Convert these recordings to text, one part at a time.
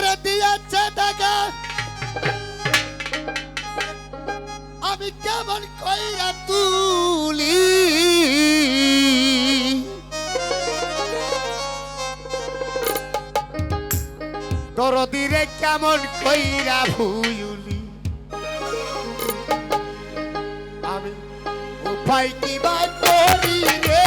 করে দিয়েছে টাকা আমি কেমন কইরা তুলি? তোর দিরে কেমন কইরা ভুলি আমি উপায় কি বা করি রে?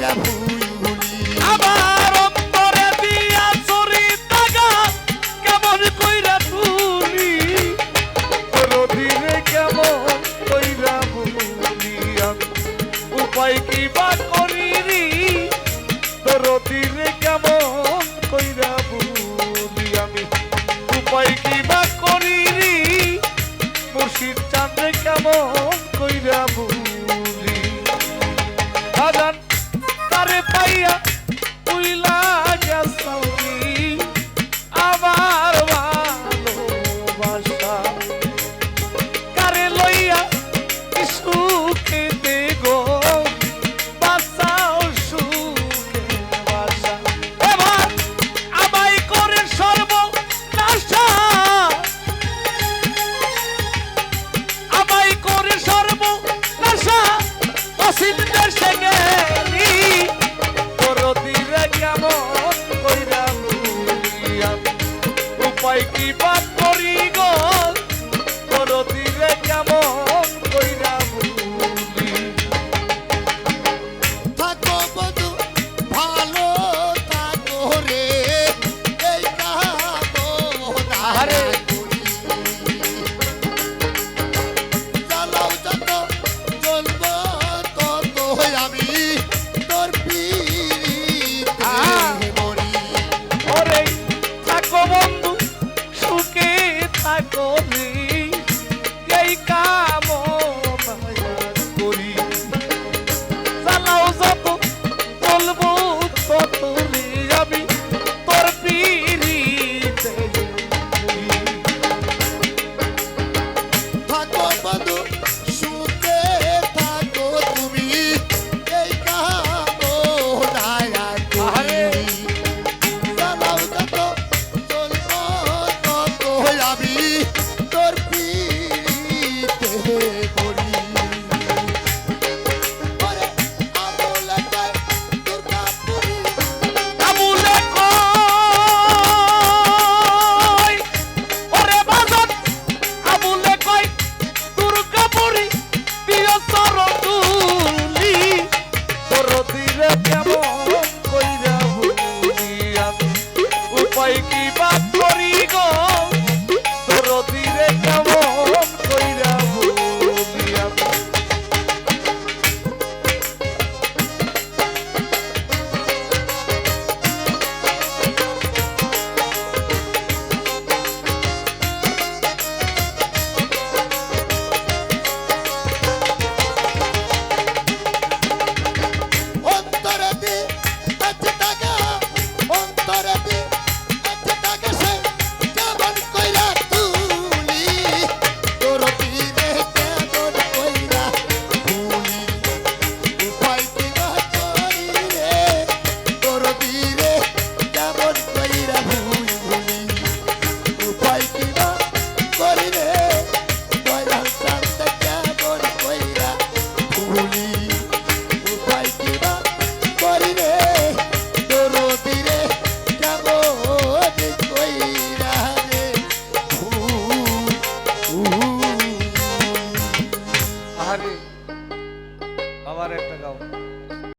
la. উপায় কি করি এই কাজ